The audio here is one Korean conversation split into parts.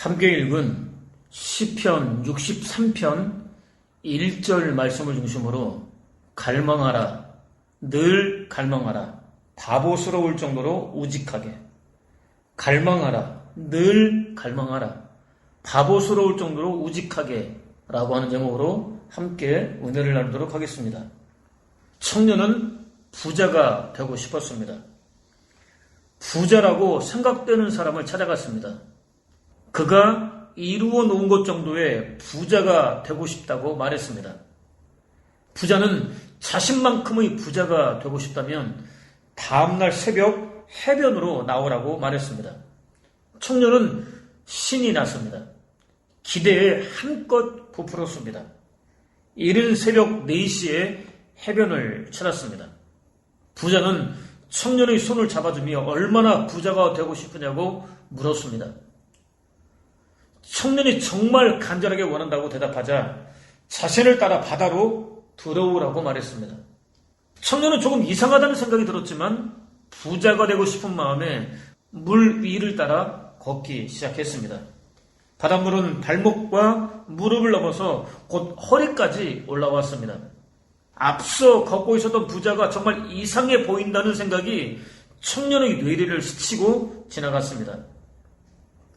함께 읽은 시편 63편 1절 말씀을 중심으로 갈망하라, 늘 갈망하라, 바보스러울 정도로 우직하게, 갈망하라, 늘 갈망하라, 바보스러울 정도로 우직하게 라고 하는 제목으로 함께 은혜를 나누도록 하겠습니다. 청년은 부자가 되고 싶었습니다. 부자라고 생각되는 사람을 찾아갔습니다. 그가 이루어 놓은 것 정도의 부자가 되고 싶다고 말했습니다. 부자는 자신만큼의 부자가 되고 싶다면 다음날 새벽 해변으로 나오라고 말했습니다. 청년은 신이 났습니다. 기대에 한껏 부풀었습니다. 이른 새벽 4시에 해변을 찾았습니다. 부자는 청년의 손을 잡아주며 얼마나 부자가 되고 싶으냐고 물었습니다. 청년이 정말 간절하게 원한다고 대답하자 자신을 따라 바다로 들어오라고 말했습니다. 청년은 조금 이상하다는 생각이 들었지만 부자가 되고 싶은 마음에 물 위를 따라 걷기 시작했습니다. 바닷물은 발목과 무릎을 넘어서 곧 허리까지 올라왔습니다. 앞서 걷고 있었던 부자가 정말 이상해 보인다는 생각이 청년의 뇌리를 스치고 지나갔습니다.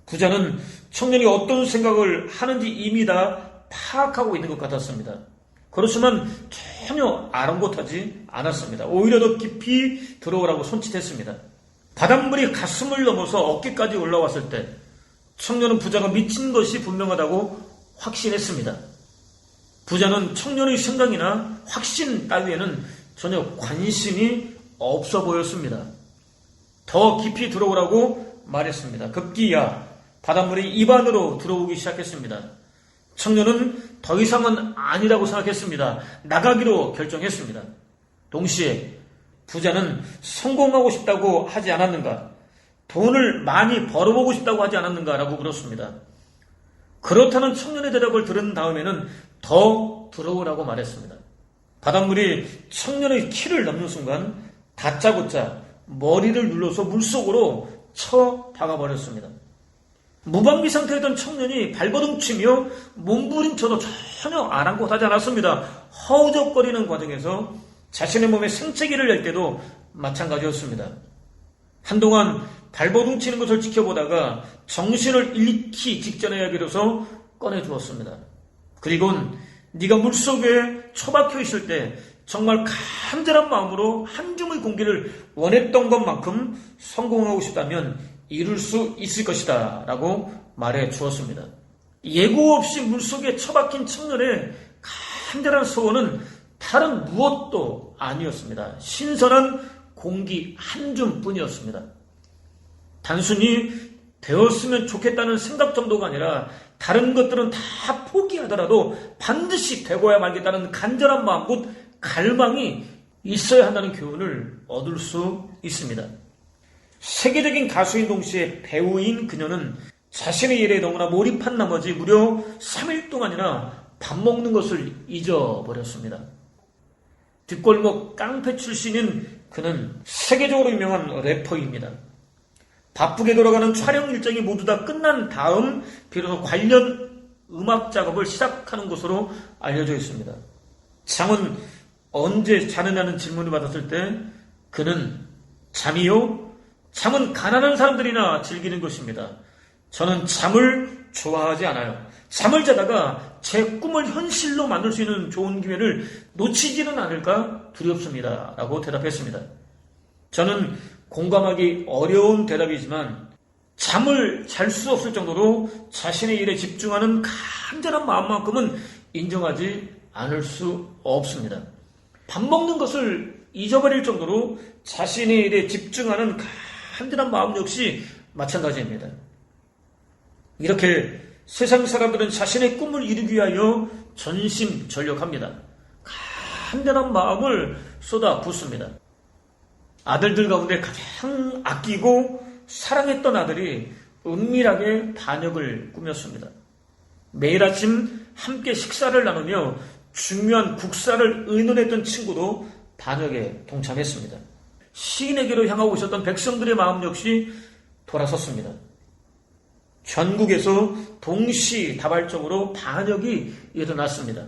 부자는 청년이 어떤 생각을 하는지 이미 다 파악하고 있는 것 같았습니다. 그렇지만 전혀 아랑곳하지 않았습니다. 오히려 더 깊이 들어오라고 손짓했습니다. 바닷물이 가슴을 넘어서 어깨까지 올라왔을 때 청년은 부자가 미친 것이 분명하다고 확신했습니다. 부자는 청년의 생각이나 확신 따위에는 전혀 관심이 없어 보였습니다. 더 깊이 들어오라고 말했습니다. 급기야 바닷물이 입안으로 들어오기 시작했습니다. 청년은 더 이상은 아니라고 생각했습니다. 나가기로 결정했습니다. 동시에 부자는 성공하고 싶다고 하지 않았는가? 돈을 많이 벌어보고 싶다고 하지 않았는가라고 물었습니다. 그렇다는 청년의 대답을 들은 다음에는 더 들어오라고 말했습니다. 바닷물이 청년의 키를 넘는 순간 다짜고짜 머리를 눌러서 물속으로 쳐 박아버렸습니다. 무방비 상태였던 청년이 발버둥 치며 몸부림쳐도 전혀 아랑곳하지 않았습니다. 허우적거리는 과정에서 자신의 몸에 생채기를 낼 때도 마찬가지였습니다. 한동안 발버둥 치는 것을 지켜보다가 정신을 잃기 직전에야 비로소 꺼내주었습니다. 그리곤 네가 물속에 처박혀 있을 때 정말 간절한 마음으로 한 줌의 공기를 원했던 것만큼 성공하고 싶다면 이룰 수 있을 것이다 라고 말해 주었습니다. 예고 없이 물속에 처박힌 청년의 간절한 소원은 다른 무엇도 아니었습니다. 신선한 공기 한 줌뿐이었습니다. 단순히 되었으면 좋겠다는 생각 정도가 아니라 다른 것들은 다 포기하더라도 반드시 되고야 말겠다는 간절한 마음, 곧 갈망이 있어야 한다는 교훈을 얻을 수 있습니다. 세계적인 가수인 동시에 배우인 그녀는 자신의 일에 너무나 몰입한 나머지 무려 3일 동안이나 밥 먹는 것을 잊어버렸습니다. 뒷골목 깡패 출신인 그는 세계적으로 유명한 래퍼입니다. 바쁘게 돌아가는 촬영 일정이 모두 다 끝난 다음 비로소 관련 음악 작업을 시작하는 것으로 알려져 있습니다. 장은 언제 자느냐는 질문을 받았을 때 그는 잠이요? 잠은 가난한 사람들이나 즐기는 것입니다. 저는 잠을 좋아하지 않아요. 잠을 자다가 제 꿈을 현실로 만들 수 있는 좋은 기회를 놓치지는 않을까 두렵습니다. 라고 대답했습니다. 저는 공감하기 어려운 대답이지만 잠을 잘 수 없을 정도로 자신의 일에 집중하는 간절한 마음만큼은 인정하지 않을 수 없습니다. 밥 먹는 것을 잊어버릴 정도로 자신의 일에 집중하는 간절한 마음 역시 마찬가지입니다. 이렇게 세상 사람들은 자신의 꿈을 이루기 위하여 전심 전력합니다. 간절한 마음을 쏟아 붓습니다. 아들들 가운데 가장 아끼고 사랑했던 아들이 은밀하게 반역을 꾸몄습니다. 매일 아침 함께 식사를 나누며 중요한 국사를 의논했던 친구도 반역에 동참했습니다. 시인에게로 향하고 있었던 백성들의 마음 역시 돌아섰습니다. 전국에서 동시다발적으로 반역이 일어났습니다.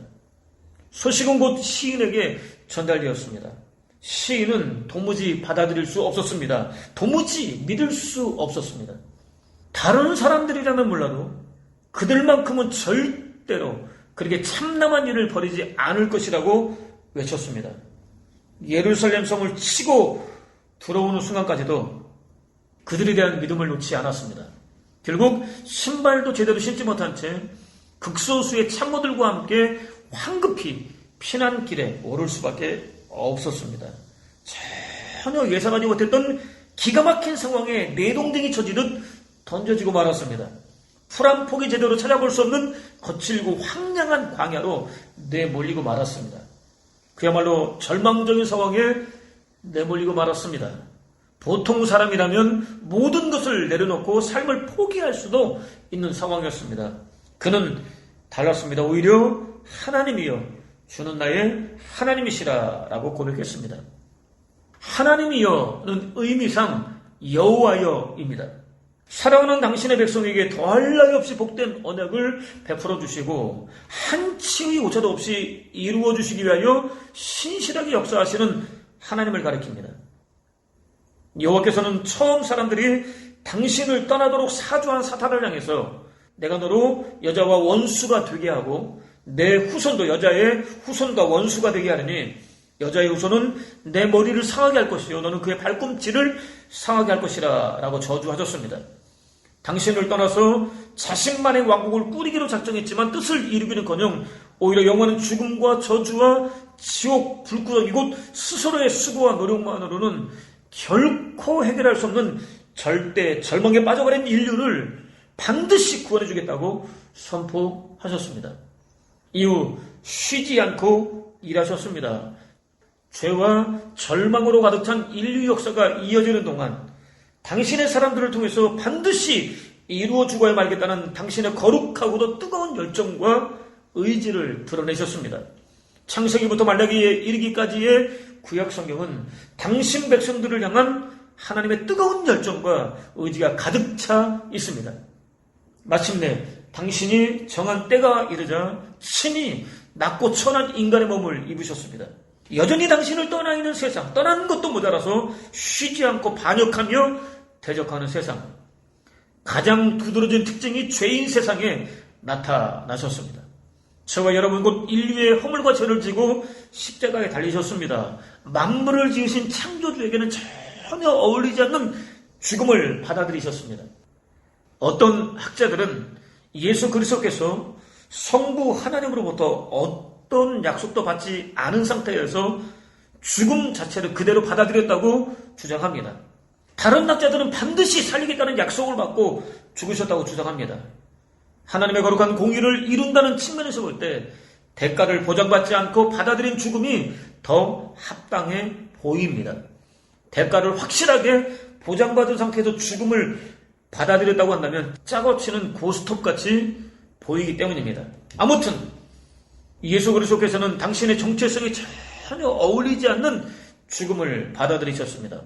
소식은 곧 시인에게 전달되었습니다. 시인은 도무지 받아들일 수 없었습니다. 도무지 믿을 수 없었습니다. 다른 사람들이라면 몰라도 그들만큼은 절대로 그렇게 참남한 일을 벌이지 않을 것이라고 외쳤습니다. 예루살렘 성을 치고 들어오는 순간까지도 그들에 대한 믿음을 놓지 않았습니다. 결국 신발도 제대로 신지 못한 채 극소수의 참모들과 함께 황급히 피난길에 오를 수밖에 없었습니다. 전혀 예상하지 못했던 기가 막힌 상황에 내동댕이 쳐지듯 던져지고 말았습니다. 풀한 폭이 제대로 찾아볼 수 없는 거칠고 황량한 광야로 내몰리고 말았습니다. 그야말로 절망적인 상황에 내몰리고 말았습니다. 보통 사람이라면 모든 것을 내려놓고 삶을 포기할 수도 있는 상황이었습니다. 그는 달랐습니다. 오히려 하나님이여 주는 나의 하나님이시라라고 고백했습니다. 하나님이여는 의미상 여호와여입니다. 사랑하는 당신의 백성에게 더할 나위 없이 복된 언약을 베풀어 주시고 한치의 오차도 없이 이루어 주시기 위하여 신실하게 역사하시는 하나님을 가리킵니다. 여호와께서는 처음 사람들이 당신을 떠나도록 사주한 사탄을 향해서 내가 너로 여자와 원수가 되게 하고 내 후손도 여자의 후손과 원수가 되게 하느니 여자의 후손은 내 머리를 상하게 할 것이요 너는 그의 발꿈치를 상하게 할 것이라 라고 저주하셨습니다. 당신을 떠나서 자신만의 왕국을 꾸리기로 작정했지만 뜻을 이루기는커녕 오히려 영원한 죽음과 저주와 지옥 불구덩이 곧 스스로의 수고와 노력만으로는 결코 해결할 수 없는 절대 절망에 빠져버린 인류를 반드시 구원해주겠다고 선포하셨습니다. 이후 쉬지 않고 일하셨습니다. 죄와 절망으로 가득 찬 인류 역사가 이어지는 동안 당신의 사람들을 통해서 반드시 이루어 죽어야 말겠다는 당신의 거룩하고도 뜨거운 열정과 의지를 드러내셨습니다. 창세기부터 말라기에 이르기까지의 구약 성경은 당신 백성들을 향한 하나님의 뜨거운 열정과 의지가 가득 차 있습니다. 마침내 당신이 정한 때가 이르자 친히 낮고 천한 인간의 몸을 입으셨습니다. 여전히 당신을 떠나 있는 세상, 떠나는 것도 모자라서 쉬지 않고 반역하며 대적하는 세상. 가장 두드러진 특징이 죄인 세상에 나타나셨습니다. 저와 여러분 곧 인류의 허물과 죄를 지고 십자가에 달리셨습니다. 만물을 지으신 창조주에게는 전혀 어울리지 않는 죽음을 받아들이셨습니다. 어떤 학자들은 예수 그리스도께서 성부 하나님으로부터 어떤 약속도 받지 않은 상태에서 죽음 자체를 그대로 받아들였다고 주장합니다. 다른 학자들은 반드시 살리겠다는 약속을 받고 죽으셨다고 주장합니다. 하나님의 거룩한 공의를 이룬다는 측면에서 볼 때 대가를 보장받지 않고 받아들인 죽음이 더 합당해 보입니다. 대가를 확실하게 보장받은 상태에서 죽음을 받아들였다고 한다면 짜고 치는 고스톱 같이 보이기 때문입니다. 아무튼 예수 그리스도께서는 당신의 정체성이 전혀 어울리지 않는 죽음을 받아들이셨습니다.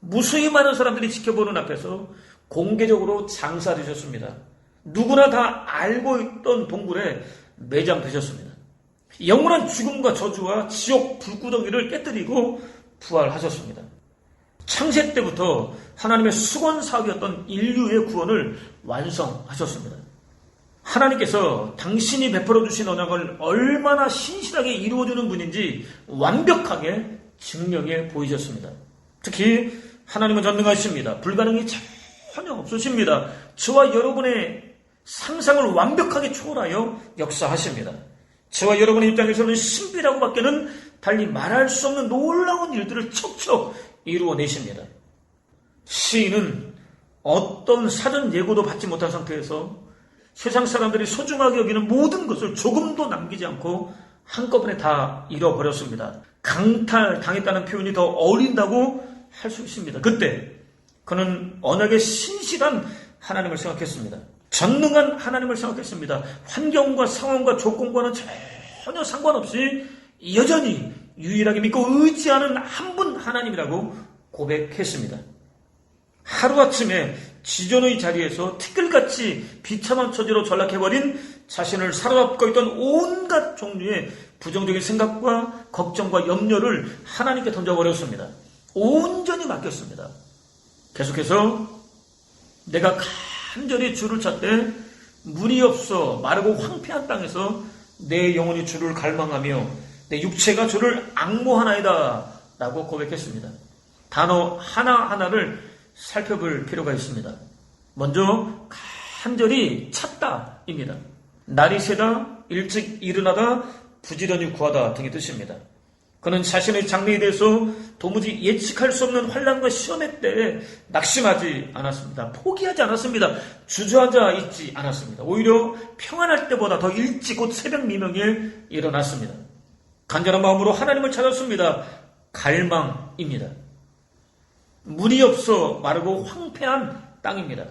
무수히 많은 사람들이 지켜보는 앞에서 공개적으로 장사되셨습니다. 누구나 다 알고 있던 동굴에 매장되셨습니다. 영원한 죽음과 저주와 지옥 불구덩이를 깨뜨리고 부활하셨습니다. 창세 때부터 하나님의 수건 사업이었던 인류의 구원을 완성하셨습니다. 하나님께서 당신이 베풀어 주신 언약을 얼마나 신실하게 이루어주는 분인지 완벽하게 증명해 보이셨습니다. 특히 하나님은 전능하십니다. 불가능이 전혀 없으십니다. 저와 여러분의 상상을 완벽하게 초월하여 역사하십니다. 저와 여러분의 입장에서는 신비라고 밖에는 달리 말할 수 없는 놀라운 일들을 척척 이루어내십니다. 시인은 어떤 사전 예고도 받지 못한 상태에서 세상 사람들이 소중하게 여기는 모든 것을 조금도 남기지 않고 한꺼번에 다 잃어버렸습니다. 강탈 당했다는 표현이 더 어울린다고 할 수 있습니다. 그때 그는 언약의 신실한 하나님을 생각했습니다. 전능한 하나님을 생각했습니다. 환경과 상황과 조건과는 전혀 상관없이 여전히 유일하게 믿고 의지하는 한 분 하나님이라고 고백했습니다. 하루아침에 지존의 자리에서 티끌같이 비참한 처지로 전락해버린 자신을 사로잡고 있던 온갖 종류의 부정적인 생각과 걱정과 염려를 하나님께 던져버렸습니다. 온전히 맡겼습니다. 계속해서 내가 간절히 주를 찾되 물이 없어 마르고 황폐한 땅에서 내 영혼이 주를 갈망하며 내 육체가 주를 악모하나이다 라고 고백했습니다. 단어 하나하나를 살펴볼 필요가 있습니다. 먼저 간절히 찾다입니다. 날이 새다, 일찍 일어나다, 부지런히 구하다 등의 뜻입니다. 그는 자신의 장래에 대해서 도무지 예측할 수 없는 환란과 시험의 때에 낙심하지 않았습니다. 포기하지 않았습니다. 주저앉아 있지 않았습니다. 오히려 평안할 때보다 더 일찍 곧 새벽 미명에 일어났습니다. 간절한 마음으로 하나님을 찾았습니다. 갈망입니다. 물이 없어 마르고 황폐한 땅입니다.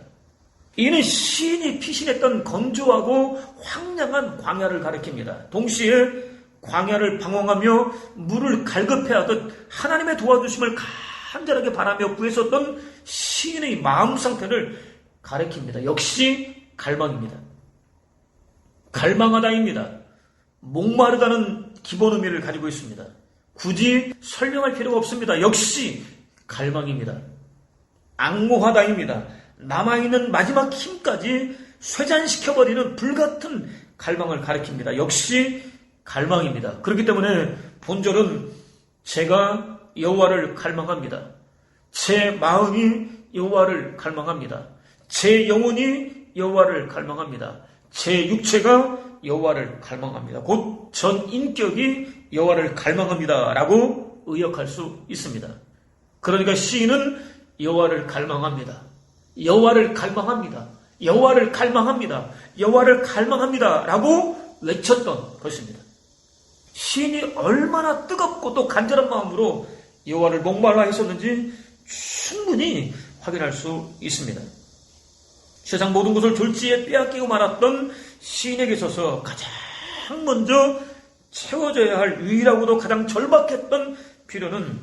이는 시인이 피신했던 건조하고 황량한 광야를 가리킵니다. 동시에 광야를 방황하며 물을 갈급해하듯 하나님의 도와주심을 간절하게 바라며 구했었던 시인의 마음 상태를 가리킵니다. 역시 갈망입니다. 갈망하다입니다. 목마르다는 기본 의미를 가지고 있습니다. 굳이 설명할 필요가 없습니다. 역시 갈망입니다. 악모하다입니다. 남아있는 마지막 힘까지 쇠잔시켜버리는 불같은 갈망을 가리킵니다. 역시 갈망입니다. 그렇기 때문에 본절은 제가 여호와를 갈망합니다. 제 마음이 여호와를 갈망합니다. 제 영혼이 여호와를 갈망합니다. 제 육체가 여호와를 갈망합니다. 곧 전 인격이 여호와를 갈망합니다라고 의역할 수 있습니다. 그러니까 시인은 여호와를 갈망합니다. 여호와를 갈망합니다. 여호와를 갈망합니다. 여호와를 갈망합니다라고 외쳤던 것입니다. 시인이 얼마나 뜨겁고 또 간절한 마음으로 여호와를 목말라 했었는지 충분히 확인할 수 있습니다. 세상 모든 것을 졸지에 빼앗기고 말았던 시인에게 있어서 가장 먼저 채워져야 할 유일하고도 가장 절박했던 필요는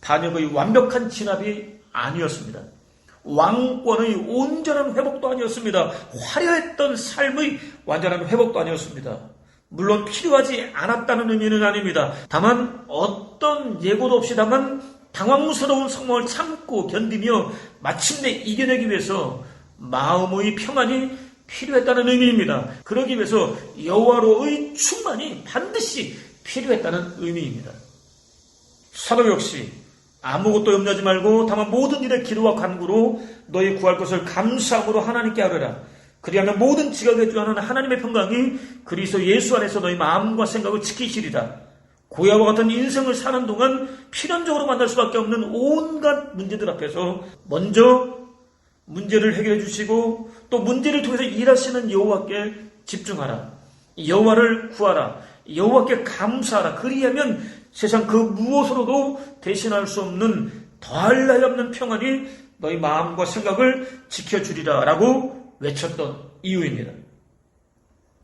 반역의 완벽한 진압이 아니었습니다. 왕권의 온전한 회복도 아니었습니다. 화려했던 삶의 완전한 회복도 아니었습니다. 물론 필요하지 않았다는 의미는 아닙니다. 다만 어떤 예고도 없이 다만 당황스러운 상황을 참고 견디며 마침내 이겨내기 위해서 마음의 평안이 필요했다는 의미입니다. 그러기 위해서 여호와로의 충만이 반드시 필요했다는 의미입니다. 사도 역시 아무것도 염려하지 말고 다만 모든 일에 기도와 간구로 너희 구할 것을 감사함으로 하나님께 하려라. 그리하면 모든 지각에 주하는 하나님의 평강이 그리스도 예수 안에서 너희 마음과 생각을 지키시리라. 고야와 같은 인생을 사는 동안 필연적으로 만날 수밖에 없는 온갖 문제들 앞에서 먼저 문제를 해결해 주시고 또 문제를 통해서 일하시는 여호와께 집중하라. 여호와를 구하라. 여호와께 감사하라. 그리하면 세상 그 무엇으로도 대신할 수 없는 더할 나위 없는 평안이 너희 마음과 생각을 지켜주리라 라고 외쳤던 이유입니다.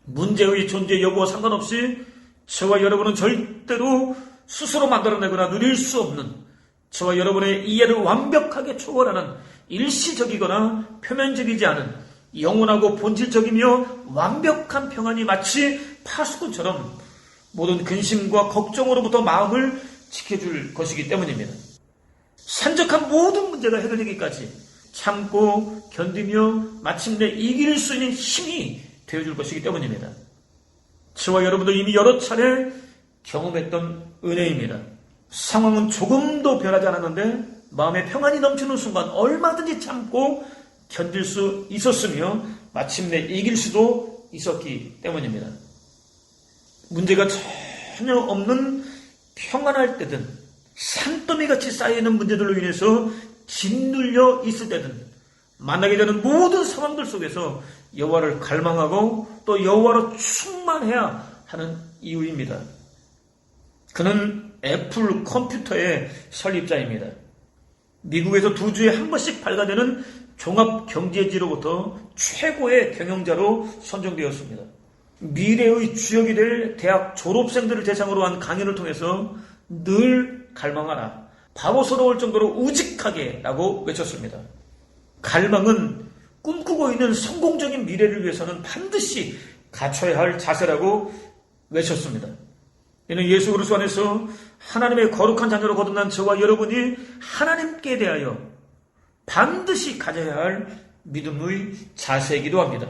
문제의 존재 여부와 상관없이 저와 여러분은 절대로 스스로 만들어내거나 누릴 수 없는 저와 여러분의 이해를 완벽하게 초월하는 일시적이거나 표면적이지 않은 영원하고 본질적이며 완벽한 평안이 마치 파수꾼처럼 모든 근심과 걱정으로부터 마음을 지켜줄 것이기 때문입니다. 산적한 모든 문제가 해결되기까지 참고 견디며 마침내 이길 수 있는 힘이 되어줄 것이기 때문입니다. 저와 여러분도 이미 여러 차례 경험했던 은혜입니다. 상황은 조금도 변하지 않았는데 마음의 평안이 넘치는 순간 얼마든지 참고 견딜 수 있었으며 마침내 이길 수도 있었기 때문입니다. 문제가 전혀 없는 평안할 때든 산더미 같이 쌓여있는 문제들로 인해서 짓눌려 있을 때든 만나게 되는 모든 상황들 속에서 여호와를 갈망하고 또 여호와로 충만해야 하는 이유입니다. 그는 애플 컴퓨터의 설립자입니다. 미국에서 두 주에 한 번씩 발간되는 종합 경제지로부터 최고의 경영자로 선정되었습니다. 미래의 주역이 될 대학 졸업생들을 대상으로 한 강연을 통해서 늘 갈망하라. 바보스러울 정도로 우직하게 라고 외쳤습니다. 갈망은 꿈꾸고 있는 성공적인 미래를 위해서는 반드시 갖춰야 할 자세라고 외쳤습니다. 이는 예수 그리스도 안에서 하나님의 거룩한 자녀로 거듭난 저와 여러분이 하나님께 대하여 반드시 가져야 할 믿음의 자세이기도 합니다.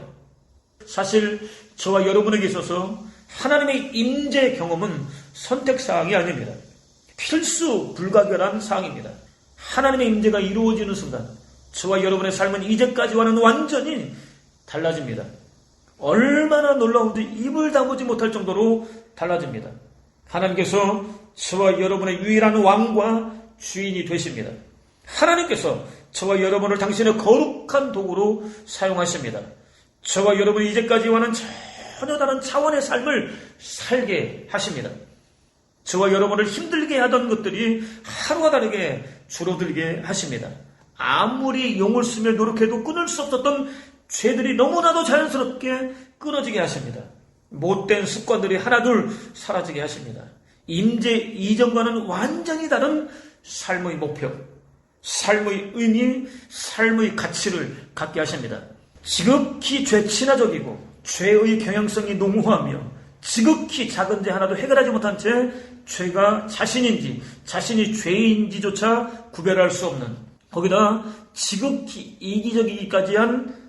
사실 저와 여러분에게 있어서 하나님의 임재 경험은 선택 사항이 아닙니다. 필수 불가결한 사항입니다. 하나님의 임재가 이루어지는 순간 저와 여러분의 삶은 이제까지와는 완전히 달라집니다. 얼마나 놀라운지 입을 다무지 못할 정도로 달라집니다. 하나님께서 저와 여러분의 유일한 왕과 주인이 되십니다. 하나님께서 저와 여러분을 당신의 거룩한 도구로 사용하십니다. 저와 여러분이 이제까지와는 전혀 다른 차원의 삶을 살게 하십니다. 저와 여러분을 힘들게 하던 것들이 하루가 다르게 줄어들게 하십니다. 아무리 용을 쓰며 노력해도 끊을 수 없었던 죄들이 너무나도 자연스럽게 끊어지게 하십니다. 못된 습관들이 하나둘 사라지게 하십니다. 임재 이전과는 완전히 다른 삶의 목표, 삶의 의미, 삶의 가치를 갖게 하십니다. 지극히 죄 친화적이고 죄의 경향성이 농후하며 지극히 작은 죄 하나도 해결하지 못한 채 죄가 자신인지 자신이 죄인지조차 구별할 수 없는 거기다 지극히 이기적이기까지 한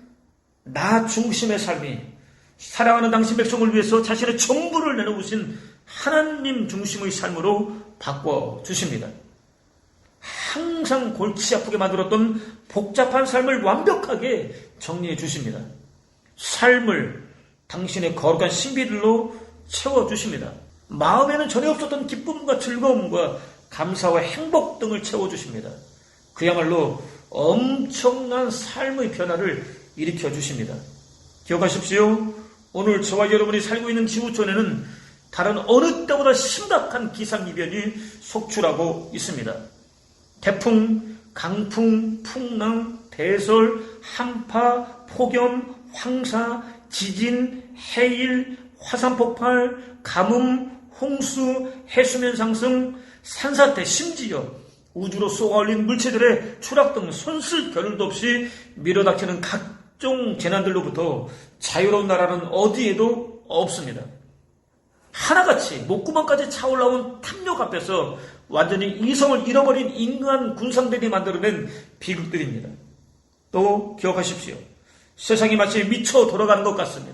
나 중심의 삶이 사랑하는 당신 백성을 위해서 자신의 전부를 내놓으신 하나님 중심의 삶으로 바꿔 주십니다. 항상 골치 아프게 만들었던 복잡한 삶을 완벽하게 정리해 주십니다. 삶을 당신의 거룩한 신비들로 채워 주십니다. 마음에는 전혀 없었던 기쁨과 즐거움과 감사와 행복 등을 채워 주십니다. 그야말로 엄청난 삶의 변화를 일으켜 주십니다. 기억하십시오. 오늘 저와 여러분이 살고 있는 지구촌에는 다른 어느 때보다 심각한 기상이변이 속출하고 있습니다. 태풍, 강풍, 풍랑, 대설, 한파, 폭염, 황사, 지진, 해일, 화산 폭발, 가뭄, 홍수, 해수면 상승, 산사태, 심지어 우주로 쏘아올린 물체들의 추락 등 손쓸 겨를도 없이 밀어닥치는 각종 재난들로부터 자유로운 나라는 어디에도 없습니다. 하나같이 목구멍까지 차올라온 탐욕 앞에서 완전히 이성을 잃어버린 인간 군상들이 만들어낸 비극들입니다. 또 기억하십시오. 세상이 마치 미쳐 돌아가는 것 같습니다.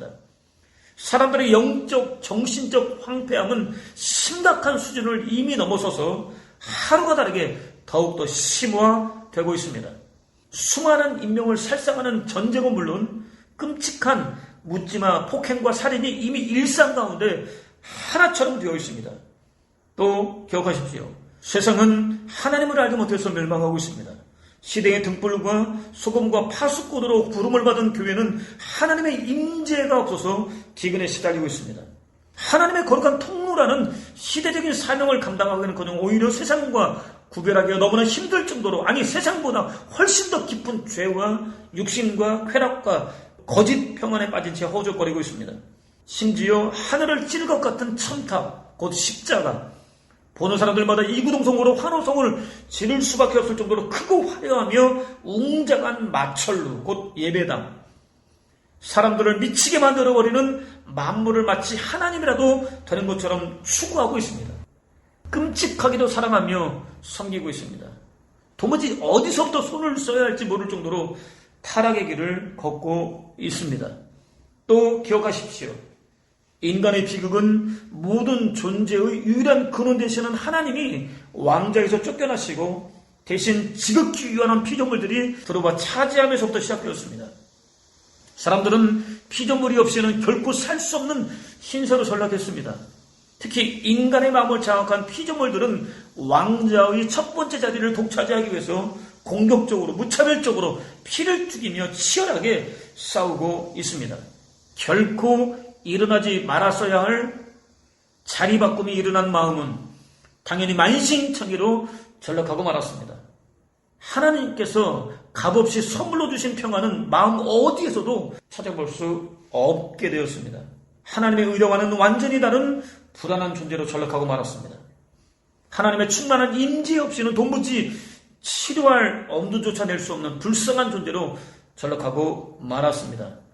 사람들의 영적, 정신적 황폐함은 심각한 수준을 이미 넘어서서 하루가 다르게 더욱더 심화되고 있습니다. 수많은 인명을 살상하는 전쟁은 물론 끔찍한 묻지마 폭행과 살인이 이미 일상 가운데 하나처럼 되어 있습니다. 또 기억하십시오. 세상은 하나님을 알지 못해서 멸망하고 있습니다. 시대의 등불과 소금과 파수꾼으로 구름을 받은 교회는 하나님의 임재가 없어서 기근에 시달리고 있습니다. 하나님의 거룩한 통로라는 시대적인 사명을 감당하기는 커녕 오히려 세상과 구별하기가 너무나 힘들 정도로 아니 세상보다 훨씬 더 깊은 죄와 육신과 쾌락과 거짓 평안에 빠진 채 허우적거리고 있습니다. 심지어 하늘을 찌를 것 같은 천탑, 곧 십자가, 보는 사람들마다 이구동성으로 환호성을 지를 수밖에 없을 정도로 크고 화려하며 웅장한 마철루, 곧 예배당, 사람들을 미치게 만들어버리는 만물을 마치 하나님이라도 되는 것처럼 추구하고 있습니다. 끔찍하기도 사랑하며 섬기고 있습니다. 도무지 어디서부터 손을 써야 할지 모를 정도로 타락의 길을 걷고 있습니다. 또 기억하십시오. 인간의 비극은 모든 존재의 유일한 근원 되시는 하나님이 왕자에서 쫓겨나시고 대신 지극히 유한한 피조물들이 들어와 차지하면서부터 시작되었습니다. 사람들은 피조물이 없이는 결코 살 수 없는 신세로 전락했습니다. 특히 인간의 마음을 장악한 피조물들은 왕자의 첫 번째 자리를 독차지하기 위해서 공격적으로 무차별적으로 피를 튀기며 치열하게 싸우고 있습니다. 결코 일어나지 말았어야 할 자리 바꿈이 일어난 마음은 당연히 만신창이로 전락하고 말았습니다. 하나님께서 값없이 선물로 주신 평화는 마음 어디에서도 찾아볼 수 없게 되었습니다. 하나님의 의령와는 완전히 다른 불안한 존재로 전락하고 말았습니다. 하나님의 충만한 임재 없이는 도무지 치료할 엄두조차 낼 수 없는 불쌍한 존재로 전락하고 말았습니다.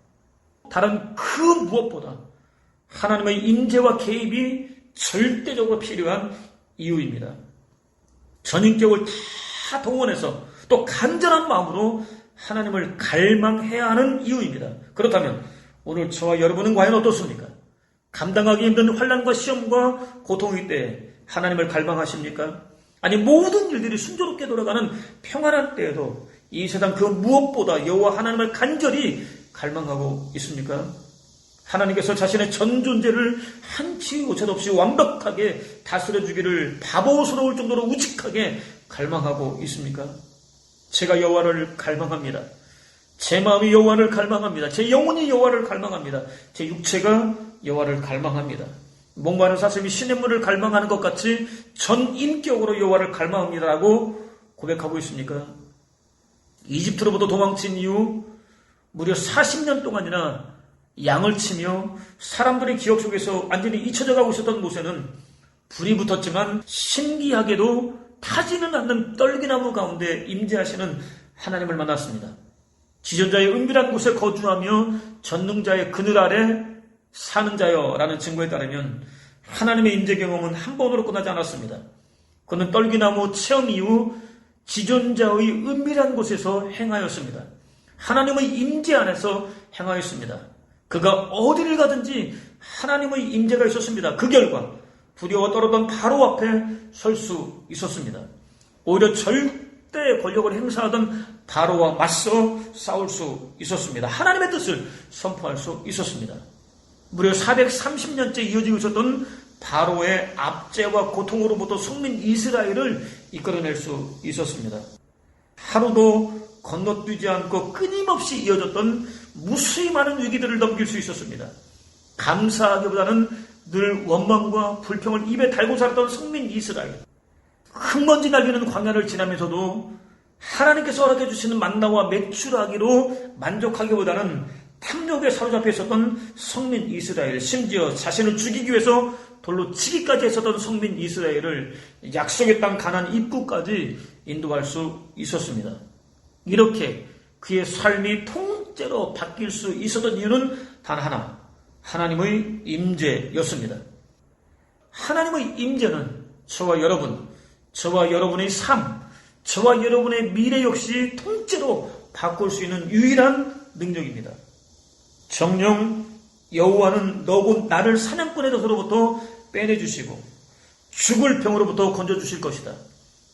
다른 그 무엇보다 하나님의 임재와 개입이 절대적으로 필요한 이유입니다. 전인격을 다 동원해서 또 간절한 마음으로 하나님을 갈망해야 하는 이유입니다. 그렇다면 오늘 저와 여러분은 과연 어떻습니까? 감당하기 힘든 환란과 시험과 고통일 때 하나님을 갈망하십니까? 아니 모든 일들이 순조롭게 돌아가는 평안한 때에도 이 세상 그 무엇보다 여호와 하나님을 간절히 갈망하고 있습니까? 하나님께서 자신의 전 존재를 한치 오차 없이 완벽하게 다스려 주기를 바보스러울 정도로 우직하게 갈망하고 있습니까? 제가 여호와를 갈망합니다. 제 마음이 여호와를 갈망합니다. 제 영혼이 여호와를 갈망합니다. 제 육체가 여호와를 갈망합니다. 목마른 사슴이 시냇물을 갈망하는 것 같이 전 인격으로 여호와를 갈망합니다라고 고백하고 있습니까? 이집트로부터 도망친 이후 무려 40년 동안이나 양을 치며 사람들의 기억 속에서 완전히 잊혀져 가고 있었던 모세는 불이 붙었지만 신기하게도 타지는 않는 떨기나무 가운데 임재하시는 하나님을 만났습니다. 지존자의 은밀한 곳에 거주하며 전능자의 그늘 아래 사는 자여라는 증거에 따르면 하나님의 임재 경험은 한 번으로 끝나지 않았습니다. 그는 떨기나무 체험 이후 지존자의 은밀한 곳에서 행하였습니다. 하나님의 임재 안에서 행하였습니다. 그가 어디를 가든지 하나님의 임재가 있었습니다. 그 결과 두려워 떨었던 바로 앞에 설 수 있었습니다. 오히려 절대 권력을 행사하던 바로와 맞서 싸울 수 있었습니다. 하나님의 뜻을 선포할 수 있었습니다. 무려 430년째 이어지고 있었던 바로의 압제와 고통으로부터 성민 이스라엘을 이끌어낼 수 있었습니다. 하루도 건너뛰지 않고 끊임없이 이어졌던 무수히 많은 위기들을 넘길 수 있었습니다. 감사하기보다는 늘 원망과 불평을 입에 달고 살았던 성민 이스라엘. 흙먼지 날리는 광야를 지나면서도 하나님께서 허락해 주시는 만나와 매출하기로 만족하기보다는 탐욕에 사로잡혀 있었던 성민 이스라엘, 심지어 자신을 죽이기 위해서 돌로 치기까지 했었던 성민 이스라엘을 약속의 땅 가난 입구까지 인도할 수 있었습니다. 이렇게 그의 삶이 통째로 바뀔 수 있었던 이유는 단 하나, 하나님의 임재였습니다. 하나님의 임재는 저와 여러분, 저와 여러분의 삶, 저와 여러분의 미래 역시 통째로 바꿀 수 있는 유일한 능력입니다. 정령 여호와는 너곧 나를 사냥꾼의 덫으로부터 빼내주시고 죽을 병으로부터 건져주실 것이다.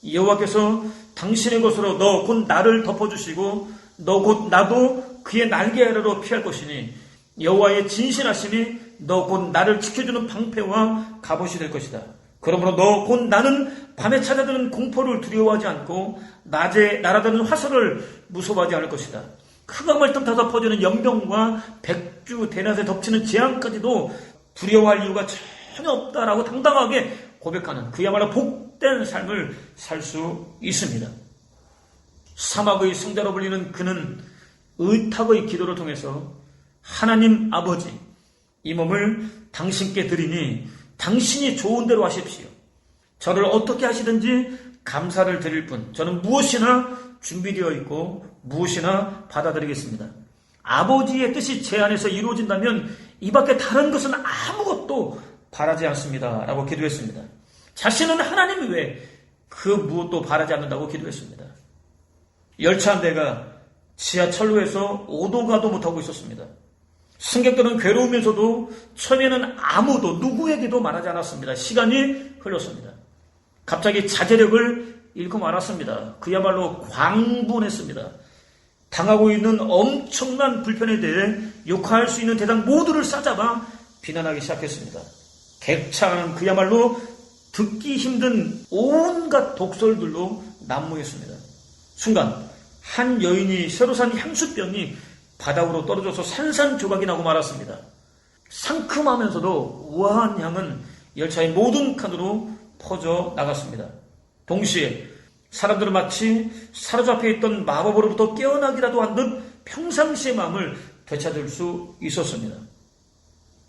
여호와께서 당신의 것으로 너 곧 나를 덮어주시고 너 곧 나도 그의 날개 아래로 피할 것이니 여호와의 진실하심이 너 곧 나를 지켜주는 방패와 갑옷이 될 것이다. 그러므로 너 곧 나는 밤에 찾아드는 공포를 두려워하지 않고 낮에 날아드는 화살을 무서워하지 않을 것이다. 크감을 틈타서 퍼지는 연병과 백주 대낮에 덮치는 재앙까지도 두려워할 이유가 전혀 없다라고 당당하게 고백하는 그야말로 복 된 삶을 살 수 있습니다. 사막의 승자로 불리는 그는 의탁의 기도를 통해서 하나님 아버지 이 몸을 당신께 드리니 당신이 좋은 대로 하십시오. 저를 어떻게 하시든지 감사를 드릴 뿐 저는 무엇이나 준비되어 있고 무엇이나 받아들이겠습니다. 아버지의 뜻이 제 안에서 이루어진다면 이 밖에 다른 것은 아무것도 바라지 않습니다. 라고 기도했습니다. 자신은 하나님 외에 그 무엇도 바라지 않는다고 기도했습니다. 열차 한 대가 지하철로에서 오도 가도 못하고 있었습니다. 승객들은 괴로우면서도 처음에는 아무도 누구에게도 말하지 않았습니다. 시간이 흘렀습니다. 갑자기 자제력을 잃고 말았습니다. 그야말로 광분했습니다. 당하고 있는 엄청난 불편에 대해 욕할 수 있는 대상 모두를 싸잡아 비난하기 시작했습니다. 객차는 그야말로 듣기 힘든 온갖 독설들로 난무했습니다. 순간 한 여인이 새로 산 향수병이 바닥으로 떨어져서 산산조각이 나고 말았습니다. 상큼하면서도 우아한 향은 열차의 모든 칸으로 퍼져 나갔습니다. 동시에 사람들은 마치 사로잡혀 있던 마법으로부터 깨어나기라도 한 듯 평상시의 마음을 되찾을 수 있었습니다.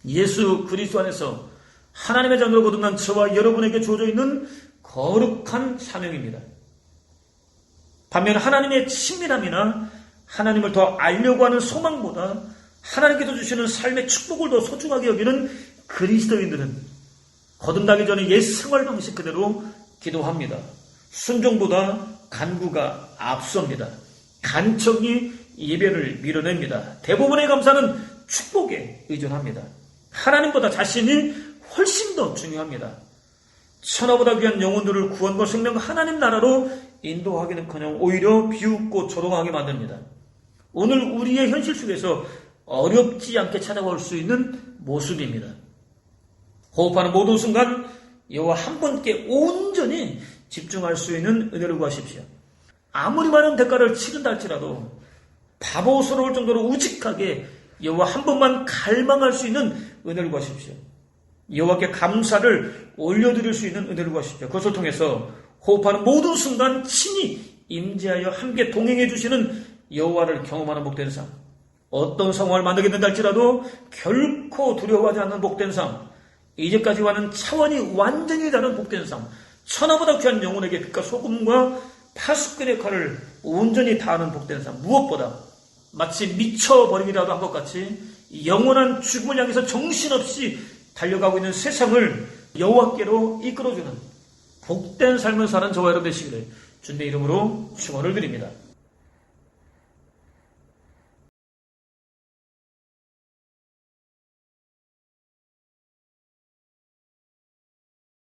예수 그리스도 안에서 하나님의 자녀로 거듭난 저와 여러분에게 주어져 있는 거룩한 사명입니다. 반면 하나님의 친밀함이나 하나님을 더 알려고 하는 소망보다 하나님께서 주시는 삶의 축복을 더 소중하게 여기는 그리스도인들은 거듭나기 전에 옛 생활 방식 그대로 기도합니다. 순종보다 간구가 앞섭니다. 간척이 예배를 밀어냅니다. 대부분의 감사는 축복에 의존합니다. 하나님보다 자신이 훨씬 더 중요합니다. 천하보다 귀한 영혼들을 구원과 생명 하나님 나라로 인도하기는커녕 오히려 비웃고 조롱하게 만듭니다. 오늘 우리의 현실 속에서 어렵지 않게 찾아올 수 있는 모습입니다. 호흡하는 모든 순간 여호와 한 분께 온전히 집중할 수 있는 은혜를 구하십시오. 아무리 많은 대가를 치른다 할지라도 바보스러울 정도로 우직하게 여호와 한 번만 갈망할 수 있는 은혜를 구하십시오. 여호와께 감사를 올려드릴 수 있는 은혜를 구하십시오. 그것을 통해서 호흡하는 모든 순간 친히 임재하여 함께 동행해 주시는 여호와를 경험하는 복된 삶. 어떤 상황을 만나게 된다 할지라도 결코 두려워하지 않는 복된 삶. 이제까지와는 차원이 완전히 다른 복된 삶. 천하보다 귀한 영혼에게 빛과 소금과 파수꾼의 칼을 온전히 다하는 복된 삶. 무엇보다 마치 미쳐버림이라도 한 것 같이 영원한 죽음을 향해서 정신없이 달려가고 있는 세상을 여호와께로 이끌어주는 복된 삶을 사는 저와 여러분 되시기를 주님의 이름으로 축원을 드립니다.